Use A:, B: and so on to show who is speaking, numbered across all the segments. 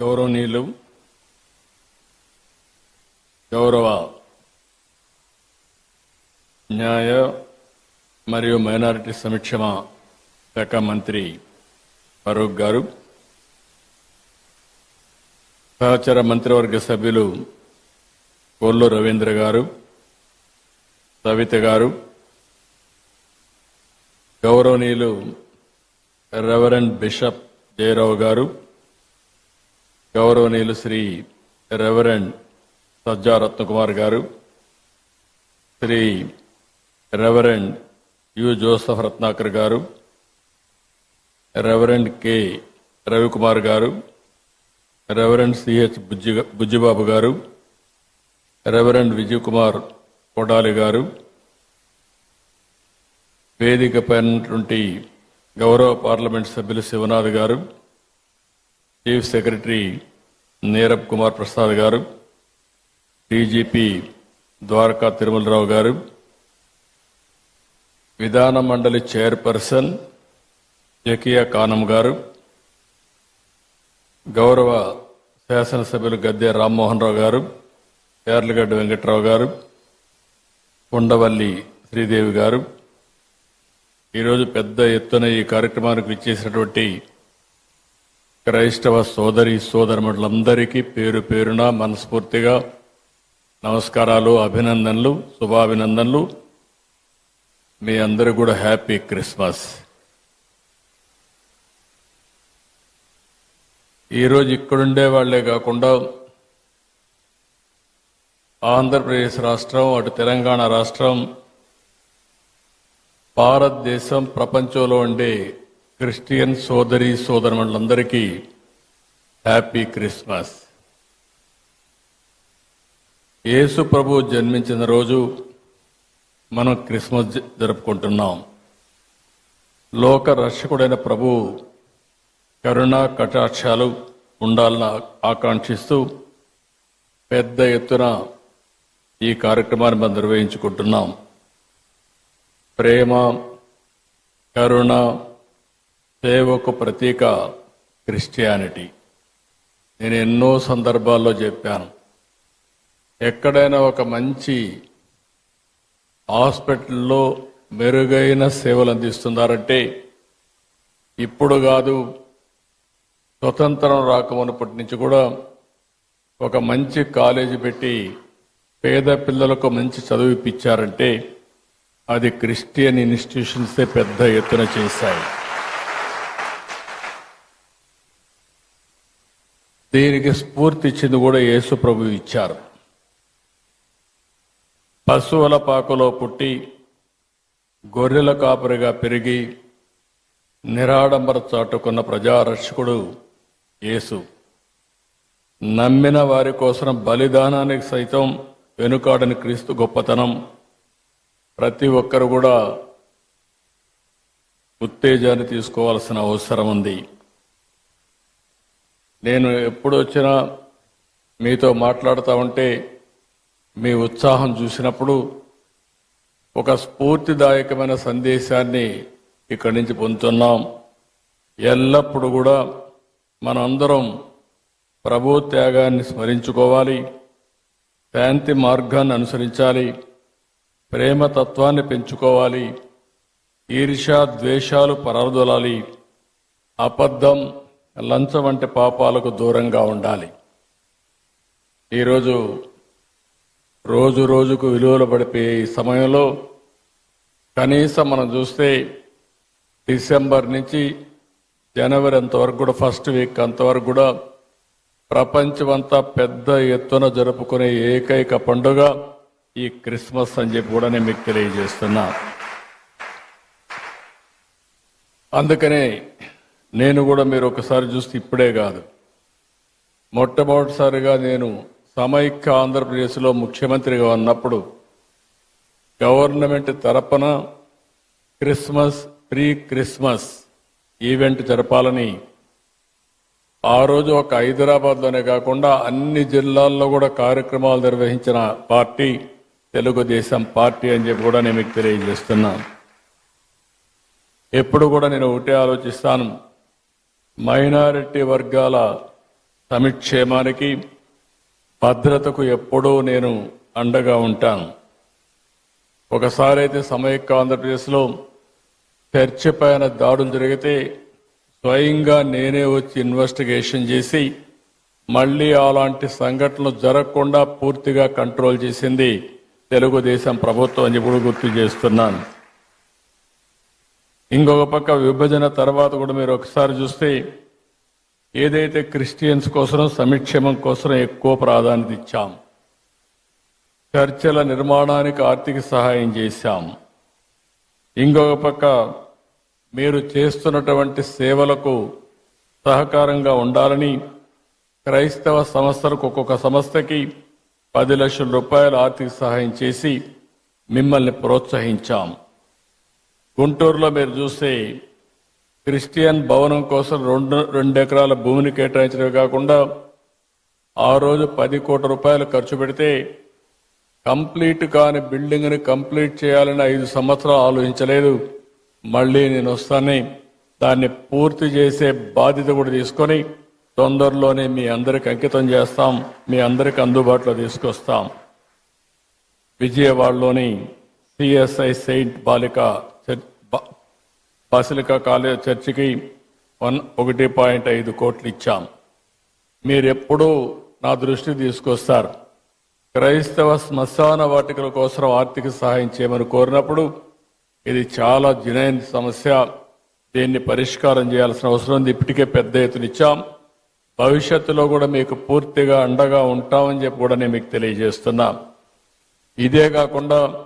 A: గౌరవనీయులు గౌరవ న్యాయ మరియు మైనారిటీ సంక్షేమ శాఖ మంత్రి ఫరూక్ గారు సహచర మంత్రివర్గ సభ్యులు కొల్లు రవీంద్ర గారు సవిత గారు గౌరవనీయులు రెవరెండ్ బిషప్ జయరావు గారు గౌరవనీయులు Shri reverend Sajja Ratnakumar garu Shri reverend U. Joseph Ratnakar garu reverend K. Ravikumar గారు రెవరెండ్ సిహెచ్ బుజ్జి బుజ్జిబాబు గారు రెవరెండ్ విజయ్ కుమార్ కొడాలి గారు వేదిక పైనటువంటి గౌరవ పార్లమెంట్ సభ్యులు Shivanath garu chief secretary Neerab Kumar Prasad garu DGP Dwaraka Tirumalarao గారు విధాన మండలి చైర్పర్సన్ జకియా కానం గారు గౌరవ శాసనసభ్యులు గద్దె రామ్మోహన్ రావు గారు ఏర్లగడ్డ వెంకట్రావు గారు కొండవల్లి శ్రీదేవి గారు. ఈరోజు పెద్ద ఎత్తున ఈ కార్యక్రమానికి విచ్చేసినటువంటి క్రైస్తవ సోదరి సోదరులందరికీ పేరు పేరున మనస్ఫూర్తిగా నమస్కారాలు అభినందనలు శుభాభినందనలు. మీ అందరూ కూడా హ్యాపీ క్రిస్మస్. ఈరోజు ఇక్కడుండే వాళ్ళే కాకుండా ఆంధ్రప్రదేశ్ రాష్ట్రం అటు తెలంగాణ రాష్ట్రం భారతదేశం ప్రపంచంలో ఉండే క్రిస్టియన్ సోదరి సోదరులందరికీ హ్యాపీ క్రిస్మస్. యేసు ప్రభు జన్మించిన రోజు మనం క్రిస్మస్ జ- జరుపుకుంటున్నాం. లోక రక్షకుడైన ప్రభు కరుణ కటాక్షాలు ఉండాలని ఆకాంక్షిస్తూ పెద్ద ఎత్తున ఈ కార్యక్రమాన్ని మనం నిర్వహించుకుంటున్నాం. ప్రేమ కరుణ సేవకు ప్రతీక క్రిస్టియానిటీ. నేను ఎన్నో సందర్భాల్లో చెప్పాను. ఎక్కడైనా ఒక మంచి హాస్పిటల్లో మెరుగైన సేవలు అందిస్తున్నారంటే ఇప్పుడు కాదు స్వతంత్రం రాకమునప్పటి నుంచి కూడా ఒక మంచి కాలేజీ పెట్టి పేద పిల్లలకు మంచి చదువు ఇప్పించారంటే అది క్రిస్టియన్ ఇన్స్టిట్యూషన్సే పెద్ద ఎత్తున చేశాయి. దీనికి స్ఫూర్తి ఇచ్చింది కూడా యేసు ప్రభు ఇచ్చారు. పశువుల పాకలో పుట్టి గొర్రెల కాపరిగా పెరిగి నిరాడంబర చాటుకున్న ప్రజారక్షకుడు యేసు. నమ్మిన వారి కోసం బలిదానానికి సైతం వెనుకాడని క్రీస్తు గొప్పతనం ప్రతి ఒక్కరు కూడా ఉత్తేజాన్ని తీసుకోవాల్సిన అవసరం ఉంది. నేను ఎప్పుడు వచ్చినా మీతో మాట్లాడుతూ ఉంటే మీ ఉత్సాహం చూసినప్పుడు ఒక స్ఫూర్తిదాయకమైన సందేశాన్ని ఇక్కడి నుంచి పొందుతున్నాం. ఎల్లప్పుడూ కూడా మనందరం ప్రభు త్యాగాన్ని స్మరించుకోవాలి. శాంతి మార్గాన్ని అనుసరించాలి. ప్రేమ తత్వాన్ని పెంచుకోవాలి. ఈర్ష ద్వేషాలు పరదొలాలి. అబద్ధం లంచం వంటి పాపాలకు దూరంగా ఉండాలి. ఈరోజు రోజు రోజుకు విలువలు పడిపోయే ఈ సమయంలో కనీసం మనం చూస్తే డిసెంబర్ నుంచి జనవరి అంతవరకు కూడా ఫస్ట్ వీక్ అంతవరకు కూడా ప్రపంచమంతా పెద్ద ఎత్తున జరుపుకునే ఏకైక పండుగ ఈ క్రిస్మస్ అని చెప్పి కూడా నేను మీకు తెలియజేస్తున్నా. అందుకనే నేను కూడా మీరు ఒకసారి చూస్తే ఇప్పుడే కాదు. మొట్టమొదటిసారిగా నేను సమైక్య ఆంధ్రప్రదేశ్లో ముఖ్యమంత్రిగా ఉన్నప్పుడు గవర్నమెంట్ తరపున క్రిస్మస్ ప్రీ క్రిస్మస్ ఈవెంట్ జరపాలని ఆ రోజు ఒక హైదరాబాద్లోనే కాకుండా అన్ని జిల్లాల్లో కూడా కార్యక్రమాలు నిర్వహించిన పార్టీ తెలుగుదేశం పార్టీ అని చెప్పి కూడా నేను మీకు తెలియజేస్తున్నాను. ఎప్పుడు కూడా నేను ఒకటే ఆలోచిస్తాను. మైనారిటీ వర్గాల సమిక్షేమానికి భద్రతకు ఎప్పుడూ నేను అండగా ఉంటాను. ఒకసారి అయితే సమైక్య ఆంధ్రప్రదేశ్లో చర్చ పైన దాడులు జరిగితే స్వయంగా నేనే వచ్చి ఇన్వెస్టిగేషన్ చేసి మళ్ళీ అలాంటి సంఘటనలు జరగకుండా పూర్తిగా కంట్రోల్ చేసింది తెలుగుదేశం ప్రభుత్వం అని ఇప్పుడు గుర్తు చేస్తున్నాను. ఇంకొక పక్క విభజన తర్వాత కూడా మీరు ఒకసారి చూస్తే ఏదైతే క్రిస్టియన్స్ కోసం సమిక్షేమం కోసం ఎక్కువ ప్రాధాన్యత ఇచ్చాం చర్చల నిర్మాణానికి ఆర్థిక సహాయం చేశాం. ఇంకొక పక్క మీరు చేస్తున్నటువంటి సేవలకు సహకారంగా ఉండాలని క్రైస్తవ సంస్థలకు ఒక్కొక్క సంస్థకి పది లక్షల రూపాయల ఆర్థిక సహాయం చేసి మిమ్మల్ని ప్రోత్సహించాం. గుంటూరులో మీరు చూస్తే క్రిస్టియన్ భవనం కోసం రెండు రెండు ఎకరాల భూమిని కేటాయించడమే కాకుండా ఆ రోజు పది కోట్ల రూపాయలు ఖర్చు పెడితే కంప్లీట్ కాని బిల్డింగ్ని కంప్లీట్ చేయాలని ఐదు సంవత్సరాలు ఆలోచించలేదు. మళ్ళీ నేను వస్తాను దాన్ని పూర్తి చేసే బాధ్యత కూడా తీసుకొని తొందరలోనే మీ అందరికి అంకితం చేస్తాం. మీ అందరికి అందుబాటులో తీసుకొస్తాం. విజయవాడలోని సిఎస్ఐ సెయింట్ బాలిక బాసిలికా కాలేజ్ చర్చికి వన్ ఒకటి పాయింట్ ఐదు కోట్లు ఇచ్చాం. మీరు ఎప్పుడూ నా దృష్టి తీసుకొస్తారు. క్రైస్తవ శ్మశాన వాటికల కోసం ఆర్థిక సహాయం చేయమని కోరినప్పుడు ఇది చాలా జునైన్ సమస్య. దీన్ని పరిష్కారం చేయాల్సిన అవసరం ఉంది. ఇప్పటికే పెద్ద ఎత్తున ఇచ్చాం. భవిష్యత్తులో కూడా మీకు పూర్తిగా అండగా ఉంటామని చెప్పి కూడా నేను మీకు తెలియజేస్తున్నా. ఇదే కాకుండా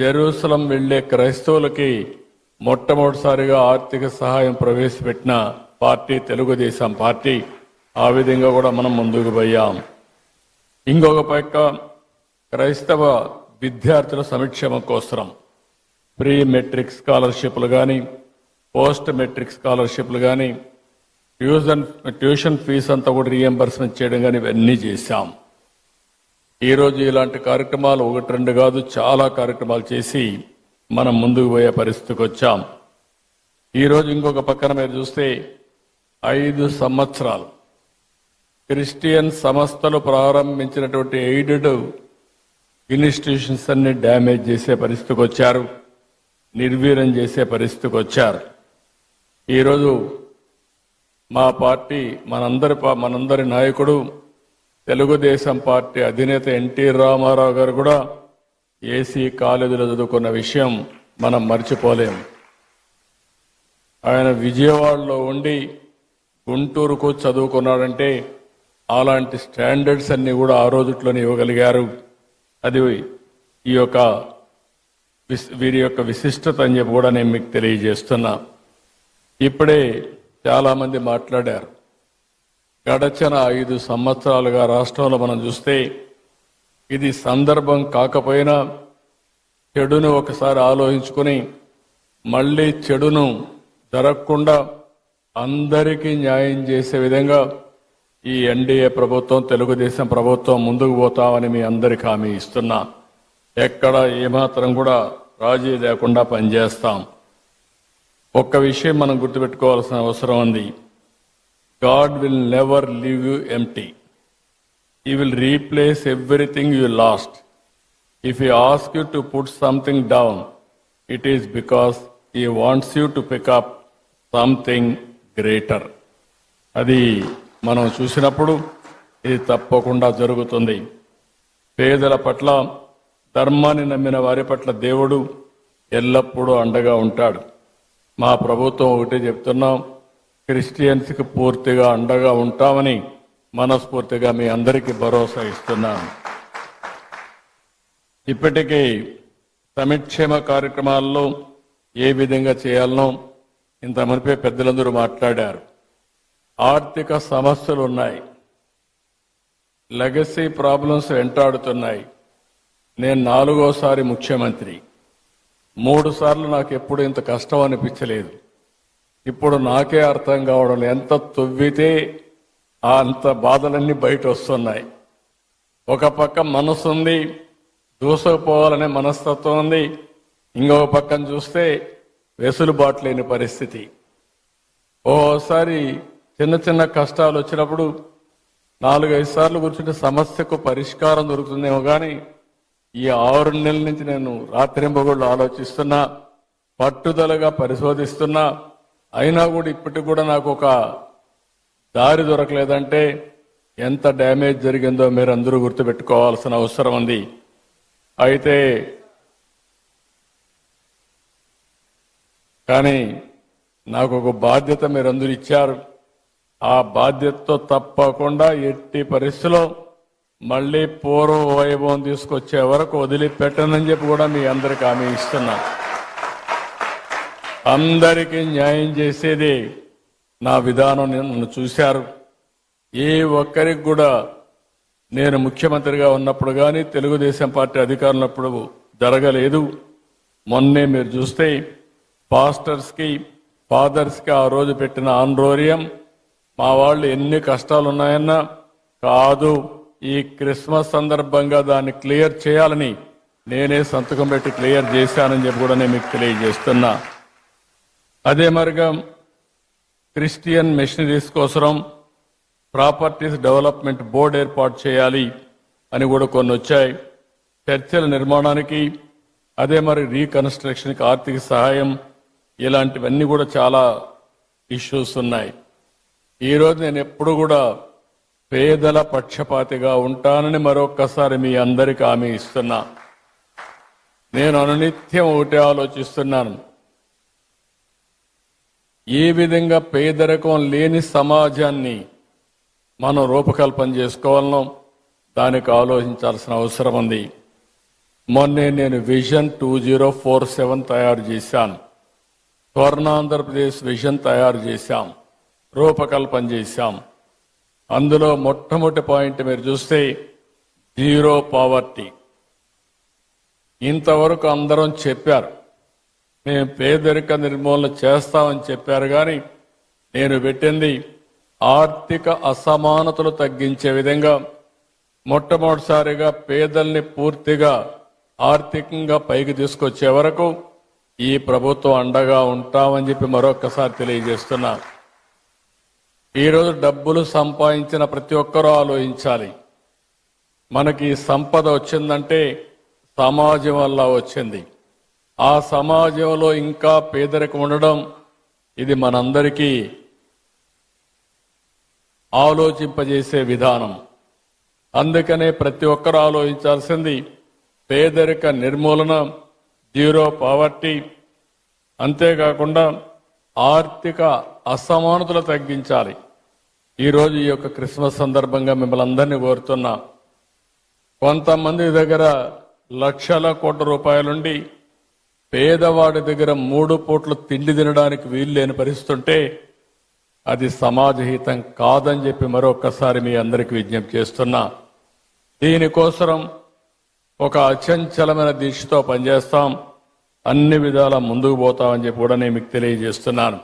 A: జెరూసలం వెళ్ళే క్రైస్తవులకి మొట్టమొదటిసారిగా ఆర్థిక సహాయం ప్రవేశపెట్టిన పార్టీ తెలుగుదేశం పార్టీ. ఆ విధంగా కూడా మనం ముందుకు పోయాం. ఇంకొక పక్క క్రైస్తవ విద్యార్థుల సంక్షేమం కోసం ప్రీ మెట్రిక్ స్కాలర్షిప్లు కానీ పోస్ట్ మెట్రిక్ స్కాలర్షిప్లు కానీ ట్యూషన్ ట్యూషన్ ఫీజు అంతా కూడా రీఎంబర్స్మెంట్ చేయడం కానీ ఇవన్నీ చేశాం. ఈరోజు ఇలాంటి కార్యక్రమాలు ఒకటి రెండు కాదు చాలా కార్యక్రమాలు చేసి మనం ముందుకు పోయే పరిస్థితికి వచ్చాం. ఈరోజు ఇంకొక పక్కన మీరు చూస్తే ఐదు సంవత్సరాలు క్రిస్టియన్ సంస్థలు ప్రారంభించినటువంటి ఎయిడెడ్ ఇన్స్టిట్యూషన్స్ అన్ని డ్యామేజ్ చేసే పరిస్థితికి వచ్చారు. నిర్వీర్యం చేసే పరిస్థితికి వచ్చారు. ఈరోజు మా పార్టీ మనందరి మనందరి నాయకుడు తెలుగుదేశం పార్టీ అధినేత ఎన్టీ రామారావు గారు కూడా ఏసీ కాలేజీలో చదువుకున్న విషయం మనం మర్చిపోలేం. ఆయన విజయవాడలో ఉండి గుంటూరుకు చదువుకున్నాడంటే అలాంటి స్టాండర్డ్స్ అన్ని కూడా ఆ రోజుట్లోనే ఇవ్వగలిగారు. అది ఈ యొక్క వీరి యొక్క విశిష్టత అని చెప్పి కూడా నేను మీకు తెలియజేస్తున్నా. ఇప్పుడే చాలామంది మాట్లాడారు. గడచిన ఐదు సంవత్సరాలుగా రాష్ట్రంలో మనం చూస్తే ఇది సందర్భం కాకపోయినా చెడును ఒకసారి ఆలోచించుకుని మళ్ళీ చెడును జరగకుండా అందరికీ న్యాయం చేసే విధంగా ఈ ఎన్డీఏ ప్రభుత్వం తెలుగుదేశం ప్రభుత్వం ముందుకు పోతామని మీ అందరికి హామీ ఇస్తున్నా. ఎక్కడ ఏమాత్రం కూడా రాజీ లేకుండా పనిచేస్తాం. ఒక్క విషయం మనం గుర్తుపెట్టుకోవాల్సిన అవసరం ఉంది. God will never leave you empty. He will replace everything you lost if you ask you to put something down it is because he you you to pick up something greater అది మనం చూసినప్పుడు ఇది తప్పకుండా జరుగుతుంది. పేదల పట్ల ధర్మాన్ని నమ్మిన వారి పట్ల దేవుడు ఎల్లప్పుడూ అండగా ఉంటాడు. మా ప్రభుత్వం ఒకటే చెప్తున్నాం క్రిస్టియన్స్కి పూర్తిగా అండగా ఉంటామని మనస్ఫూర్తిగా మీ అందరికీ భరోసా ఇస్తున్నాను. ఇప్పటికీ సమిక్షేమ కార్యక్రమాల్లో ఏ విధంగా చేయాలనో ఇంత మునిపే పెద్దలందరూ మాట్లాడారు. ఆర్థిక సమస్యలు ఉన్నాయి. లెగసీ ప్రాబ్లమ్స్ వెంటాడుతున్నాయి. నేను నాలుగోసారి ముఖ్యమంత్రి. మూడు సార్లు నాకు ఎప్పుడు ఇంత కష్టం అనిపించలేదు. ఇప్పుడు నాకే అర్థం కావడం ఎంత తొవ్వితే అంత బాధలన్నీ బయట వస్తున్నాయి. ఒక పక్క మనసు ఉంది దూసుకుపోవాలనే మనస్తత్వం ఉంది. ఇంకొక పక్కన చూస్తే వెసులుబాటు లేని పరిస్థితి. ఓసారి చిన్న చిన్న కష్టాలు వచ్చినప్పుడు నాలుగైదు సార్లు కూర్చుంటే సమస్యకు పరిష్కారం దొరుకుతుందేమో కానీ ఈ ఆరు నెలల నుంచి నేను రాత్రింబగళ్ళు ఆలోచిస్తున్నా పట్టుదలగా పరిశోధిస్తున్నా అయినా కూడా ఇప్పటికి కూడా నాకు ఒక దారి దొరకలేదంటే ఎంత డ్యామేజ్ జరిగిందో మీరు అందరూ గుర్తుపెట్టుకోవాల్సిన అవసరం ఉంది. అయితే కానీ నాకు ఒక బాధ్యత మీరందరూ ఇచ్చారు. ఆ బాధ్యతతో తప్పకుండా ఎట్టి పరిస్థితిలో మళ్ళీ పూర్వ వైభవం తీసుకొచ్చే వరకు వదిలిపెట్టనని చెప్పి కూడా మీ అందరికి హామీ ఇస్తున్నా. అందరికీ న్యాయం చేసేది నా విధానం నన్ను చూశారు. ఏ ఒక్కరికి కూడా నేను ముఖ్యమంత్రిగా ఉన్నప్పుడు కానీ తెలుగుదేశం పార్టీ అధికారులప్పుడు జరగలేదు. మొన్నే మీరు చూస్తే పాస్టర్స్కి ఫాదర్స్కి ఆ రోజు పెట్టిన ఆండ్రోరియం. మా వాళ్ళు ఎన్ని కష్టాలు ఉన్నాయన్నా కాదు ఈ క్రిస్మస్ సందర్భంగా దాన్ని క్లియర్ చేయాలని నేనే సంతకం పెట్టి క్లియర్ చేశానని చెప్పి కూడా నేను మీకు తెలియజేస్తున్నా. అదే మరిగా క్రిస్టియన్ మిషనరీస్ కోసం ప్రాపర్టీస్ డెవలప్మెంట్ బోర్డు ఏర్పాటు చేయాలి అని కూడా కొన్ని వచ్చాయి. చర్చల నిర్మాణానికి అదే మరి రీకన్స్ట్రక్షన్కి ఆర్థిక సహాయం ఇలాంటివన్నీ కూడా చాలా ఇష్యూస్ ఉన్నాయి. ఈరోజు నేను ఎప్పుడు కూడా పేదల పక్షపాతిగా ఉంటానని మరొక్కసారి మీ అందరికి హామీ ఇస్తున్నా. నేను అనునిత్యం ఒకటే ఆలోచిస్తున్నాను. ఏ విధంగా పేదరికం లేని సమాజాన్ని మనం రూపకల్పన చేసుకోవాలనో దానికి ఆలోచించాల్సిన అవసరం ఉంది. మొన్నే నేను vision two zero four seven తయారు చేశాను. స్వర్ణాంధ్రప్రదేశ్ విజన్ తయారు చేశాం. రూపకల్పన చేశాం. అందులో మొట్టమొదటి పాయింట్ మీరు చూస్తే జీరో పావర్టీ. ఇంతవరకు అందరం చెప్పారు. మేము పేదరిక నిర్మూలన చేస్తామని చెప్పారు కానీ నేను పెట్టింది ఆర్థిక అసమానతలు తగ్గించే విధంగా మొట్టమొదటిసారిగా పేదల్ని పూర్తిగా ఆర్థికంగా పైకి తీసుకొచ్చే వరకు ఈ ప్రభుత్వం అండగా ఉంటామని చెప్పి మరొకసారి తెలియజేస్తున్నా. ఈరోజు డబ్బులు సంపాదించిన ప్రతి ఒక్కరూ ఆలోచించాలి. మనకి సంపద వచ్చిందంటే సమాజం వల్ల వచ్చింది. ఆ సమాజంలో ఇంకా పేదరికం ఉండడం ఇది మనందరికీ ఆలోచింపజేసే విధానం. అందుకనే ప్రతి ఒక్కరు ఆలోచించాల్సింది పేదరిక నిర్మూలన జీరో పావర్టీ. అంతేకాకుండా ఆర్థిక అసమానతలు తగ్గించాలి. ఈరోజు ఈ యొక్క క్రిస్మస్ సందర్భంగా మిమ్మల్ని అందరినీ కోరుతున్నా కొంతమంది దగ్గర లక్షల కోట్ల రూపాయలుండి పేదవాడి దగ్గర మూడు పూట్లు తిండి తినడానికి వీలు లేని పరిస్థితుంటే అది సమాజహితం కాదని చెప్పి మరొకసారి మీ అందరికి విజ్ఞప్తి చేస్తున్నా. దీనికోసం ఒక అచంచలమైన దీక్షతో పనిచేస్తాం. అన్ని విధాల ముందుకు పోతామని చెప్పి కూడా నేను మీకు తెలియజేస్తున్నాను.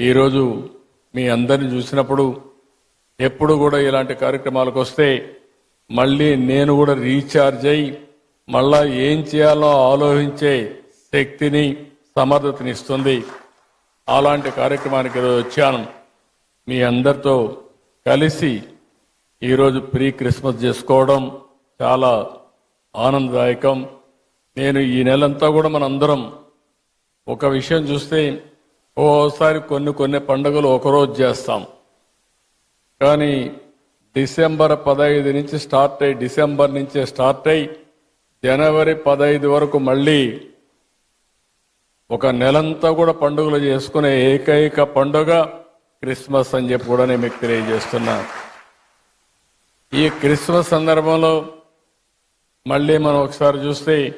A: ఈరోజు మీ అందరిని చూసినప్పుడు ఎప్పుడు కూడా ఇలాంటి కార్యక్రమాలకు వస్తే మళ్ళీ నేను కూడా రీఛార్జ్ అయి మళ్ళా ఏం చేయాలో ఆలోచించే శక్తిని సమర్థతని ఇస్తుంది. అలాంటి కార్యక్రమానికి ఈరోజు వచ్చాను. మీ అందరితో కలిసి ఈరోజు ప్రీ క్రిస్మస్ చేసుకోవడం చాలా ఆనందదాయకం. నేను ఈ నెలంతా కూడా మనందరం ఒక విషయం చూస్తే ఓసారి కొన్ని కొన్ని పండుగలు ఒకరోజు చేస్తాం. కానీ డిసెంబర్ పదహైదు నుంచి స్టార్ట్ అయ్యి డిసెంబర్ నుంచే స్టార్ట్ అయ్యి జనవరి పదహైదు వరకు మళ్ళీ ఒక నెలంతా కూడా పండుగలు చేసుకునే ఏకైక పండుగ క్రిస్మస్ అని చెప్పి కూడా నేను మీకు తెలియజేస్తున్నా. ఈ క్రిస్మస్ సందర్భంలో మళ్ళీ మనం ఒకసారి చూస్తే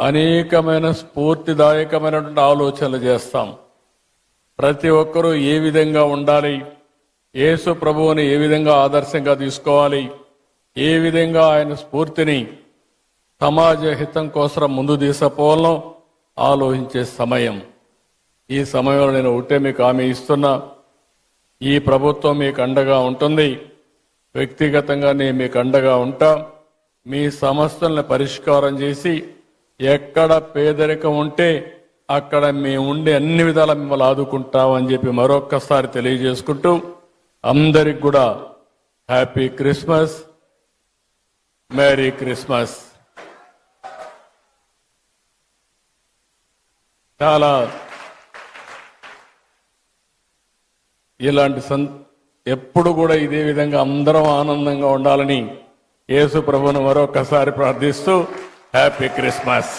A: అనేకమైన స్ఫూర్తిదాయకమైనటువంటి ఆలోచనలు చేస్తాం. ప్రతి ఒక్కరూ ఏ విధంగా ఉండాలి? యేసు ప్రభువుని ఏ విధంగా ఆదర్శంగా తీసుకోవాలి? ఏ విధంగా ఆయన స్ఫూర్తిని సమాజ హితం కోసం ముందు తీసుకుపోవాలో ఆలోచించే సమయం. ఈ సమయంలో నేను ఒకటే మీకు హామీ ఇస్తున్నా. ఈ ప్రభుత్వం మీకు అండగా ఉంటుంది. వ్యక్తిగతంగా నేను మీకు అండగా ఉంటా. మీ సమస్యలను పరిష్కారం చేసి ఎక్కడ పేదరికం ఉంటే అక్కడ మేము ఉండి అన్ని విధాలా మిమ్మల్ని ఆదుకుంటామని చెప్పి మరొక్కసారి తెలియజేసుకుంటూ అందరికి కూడా హ్యాపీ క్రిస్మస్. Merry Christmas. చాలా ఇలాంటి సం ఎప్పుడు కూడా ఇదే విధంగా అందరం ఆనందంగా ఉండాలని యేసు ప్రభును మరొకసారి ప్రార్థిస్తూ హ్యాపీ క్రిస్మస్.